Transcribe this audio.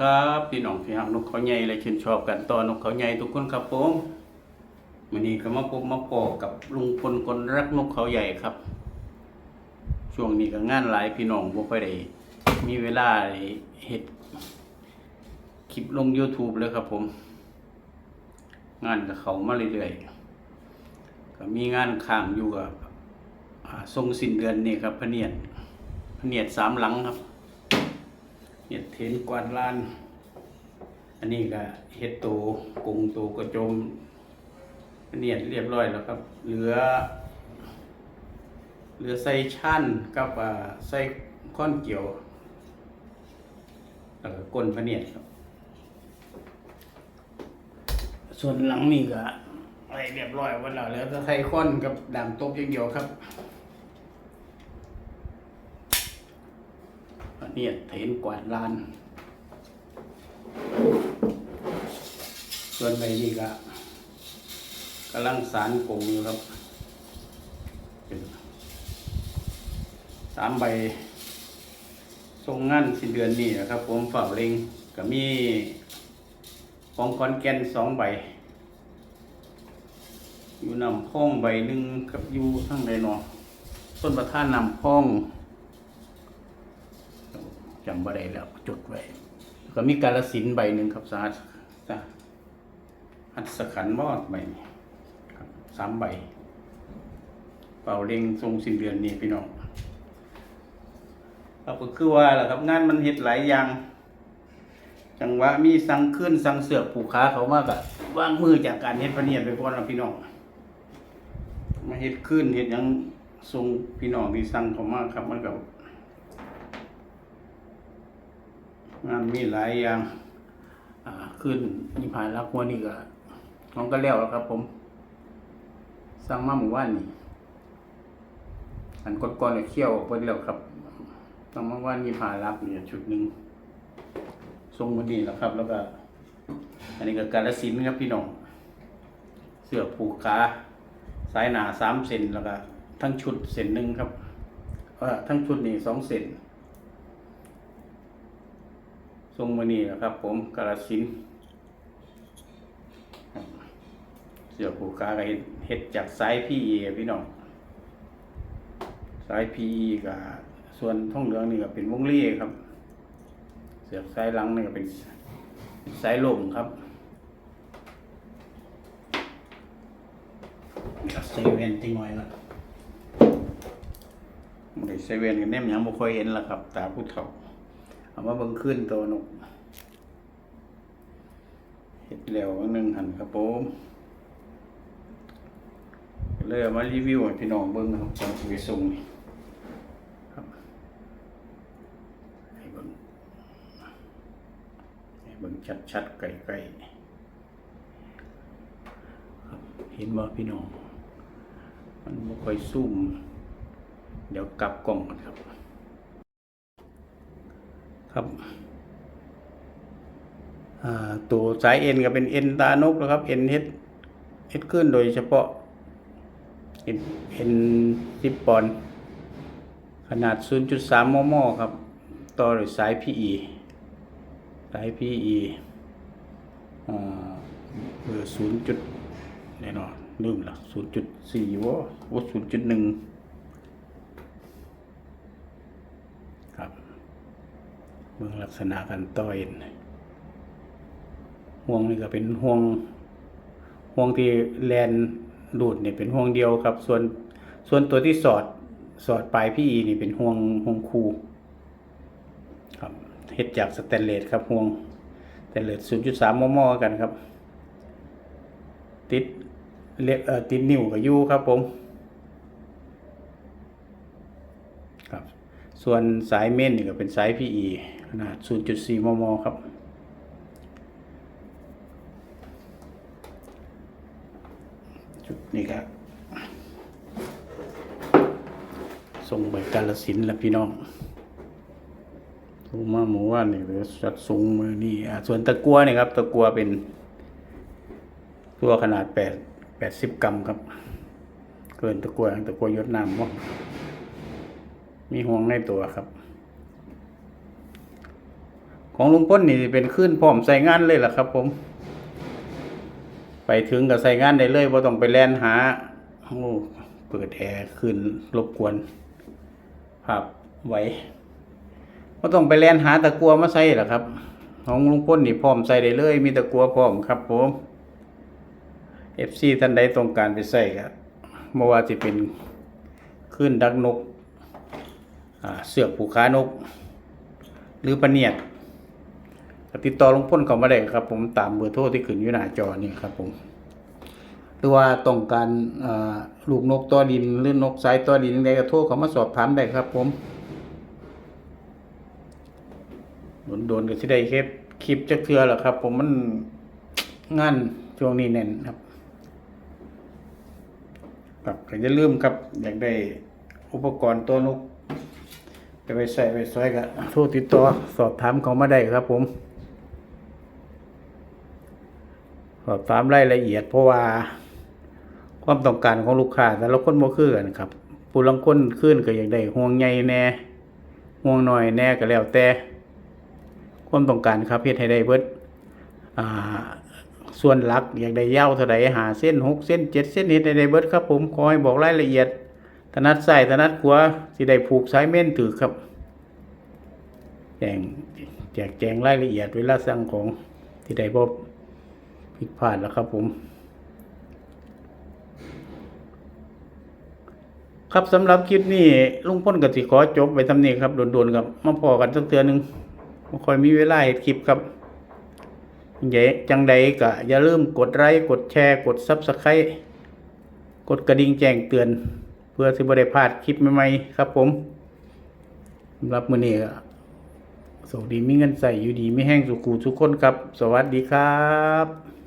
ครับพี่น้องพี่หักนกเขาใหญ่และชื่นชอบกันต่อนกเขาใหญ่ทุกคนครับผมวันนี้ก็มาพบมาปอกกับลุงพลคนรักนกเขาใหญ่ครับ ช่วงนี้ก็งานหลายพี่น้องบ่ค่อยได้มีเวลาเฮ็ดคลิปลง YouTube เลยครับผม งานกับเขามาเรื่อยๆก็มีงานค้างอยู่กับทรงสิ้นเดือนนี่ครับพเนียดพเนียดสามหลังครับ เห็ดเทนกวาดลาน อันนี้ก็เห็ดโตกงโตกระโจมเนียดเรียบร้อยแล้วครับ เหลือ เหลือใส่ชั่นกับอ่าใส่ข้อนเกี่ยว แล้วก็ก้นพะเนียดครับ ส่วนหลังนี่ก็อะไรเรียบร้อยหมดแล้วแล้วจะใส่ข้อนกับดามตบอย่างเดียวครับพะ เนียดเทนกวาดลาน ส่วนใบนี้ก็กำลังสารกงอยู่ครับสามใบทรงงานสิ้นเดือนนี้นะครับ ผมฝ่าเล็งก็มีของคอนแกนสองใบ อยู่นำพ้องใบหนึ่งกับอยู่ทั้งใดนอต้นประธานนำพ้อง จำบ่ได้แล้วจดไว้ก็มีกาลสินใบหนึ่งครับสาหัสสาหัสขันธ์บอดใบครับสามใบ เป่าเล็งทรงสิ้นเดือนนี้พี่น้องครับก็คือว่าแหละครับงานมันเฮ็ดหลายอย่าง จังหวะมีสั่งขึ้นสั่งเสือกผูกขาเขามากอะว่างมือจากการเฮ็ดพเนียดไปก่อนแล้วพี่น้องมาเฮ็ดขึ้นเฮ็ดยังทรงพี่น้องที่สั่งเขามากครับมันก็ งานมีหลายอย่างขึ้นนี่ผ่านรักหัวนี่ก็น้องก็แล้วแล้วครับ ผมสั่งมาหมู่บ้านนี่อันก่อนๆเนี่ยเคี่ยวออกไปแล้วครับสั่งมาว่านี่ผ่านรักเนี่ยชุดหนึ่งทรงมันนี่แหละครับ แล้วก็ อันนี้ก็การละสินครับพี่น้องเสื้อผูกขาสายหนาสามเซนแล้วก็ทั้งชุดเซนหนึ่งครับเออทั้งชุดนี่สองเซน ทรงมานี่นะครับ ผมกาลสินธุ์ครับเสื้อผูกขาก็เฮ็ดเฮ็ดจากสายพีพี่น้องสายพีกับส่วนท่องเหลืองนี่ก็เป็นวงเลี่ครับ เสือกสายหลังนี่ก็เป็นสายลมครับเซเว่นติงหน่อยละมันได้เซเว่นกันแนมหยังบ่ค่อยเห็นละครับ ตาผู้เฒ่า เอามาเบิ่งขึ้นตัวนกเฮ็ดแล้วอันหนึ่งหันครับผมเลยเอามารีวิวให้พี่น้องเบิ่งครับจังสิไปส่งครับให้เบิ่งให้เบิ่งชัดๆไกลๆครับเห็นบ่พี่น้อง มันไม่ค่อยซุ่มเดี๋ยวกลับกล่องกันครับ ครับตัวสายเอ็นก็เป็นเอ็นตานกนะครับเอ็นเฮ็ดเฮ็ดขึ้นโดยเฉพาะเอ็นเอ็นสิบปอนขนาด 0.3มมครับ ต่อหรือสาย PE สาย PE เบอร์0จุดแน่นอนลืมละ0.4วะว่า0.1ืองลักษณะกันต่อยห่วงนี่ก็เป็นห่วงห่วงที่แลนดูดเนี่ยเป็นห่วงเดียวครับ ส่วนส่วนตัวที่สอดสอดปลายพี่อีนี่เป็นห่วงห่วงคูครับเฮ็ดจากสแตนเลสครับห่วงสแตนเลสศูนย์จุดสามมมกันครับ ติดเล็บเอ่อติดนิ้วกับยูครับผม ครับ ส่วนสายเม่นนี่ก็เป็นสาย PE ขนาด 0.4 มม ครับ จุดนี้ครับส่งไปกาลสินแล้วพี่น้องส่งมาหมูว่านี่หรือจัดส่งมือนี่ส่วนตะกัวนี่ครับ ตะกัวเป็น ตัวขนาดแปดแปดสิบกรัมครับ เกินตะกัวตะกัวยดน้ำมั้ง มีห่วงในตัวครับ ของลุงพ้นนี่เป็นขึ้นพร้อมใส่งานเลยล่ะครับ ผม ไปถึงก็ใส่งานได้เลยบ่ต้องไปแล่นหาโอ้เปิดแอร์ขึ้นรบกวนภาพไว้บ่ต้องไปแล่นหาตะกัวมาใส่ล่ะครับ ของลุงพ้นนี่พร้อมใส่ได้เลย มีตะกัวพร้อมครับ ผม FC ท่านใดต้องการไปใส่ก็บ่ว่าสิเป็นขึ้นดักนก เสือกผูกขานก หรือปะเนียดติดต่อลงพ้นเขามาได้ครับ ผมตามเบอร์โทรที่ขึ้นอยู่หน้าจอนี่ครับผมหรือว่าต้องการลูกนกตัวดินหรือนกสายตัวดินใดก็โทรเขามาสอบถามได้ครับ ผมโดนๆก็สิได้คลิปคลิปจักเทื่อแล้วครับ ผมมันงานช่วงนี้แน่นครับครับก็อย่าลืมครับ อยากได้อุปกรณ์ตัวนก จะไปใส่ไปซอยก็โทรติดต่อสอบถามเขามาได้ครับผม สอบถามรายละเอียด เพราะว่า ความต้องการของลูกค้าแต่ละคนบ่คือกันครับผู้ลังคนขึ้นก็อย่ากได้ห่วงใหญ่แน่ห่วงหน้อยแน่ก็แล้วแต่ ความต้องการครับเฮ็ดให้ได้เบิดอ่าส่วนหลักอยากได้ยาวเท่าใดหาเส้นหกเส้นเจ็ดเส้นเฮ็ดให้ได้เบิดครับผมขอให้บอกรายละเอียด ถนัดซ้ายถนัดขวาสิได้ผูกสายเม่นถือครับแจงแจกแจงรายละเอียดเวลาสั่งของที่ได้บ่ผิดพลาดแล้วครับผม ครับสำหรับคลิปนี้ลุงพ้นกับสิขอจบไปทำนี้ครับโดนๆครับมาพอกันสักเทือนหนึ่งบ่ค่อยมีเวลาเฮ็ดคลิปครับใหญ่จังใดก็อย่าลืมกดไลค์กดแชร์ กด Subscribe กดกระดิ่งแจ้งเตือน เพื่อสิบได้พลาดคลิปใหม่ๆครับ ผมสำหรับมื้อนี้สวัสดีมีเงินใส่อยู่ดีไม่แห้งสุขูทุกคนครับ สวัสดีครับ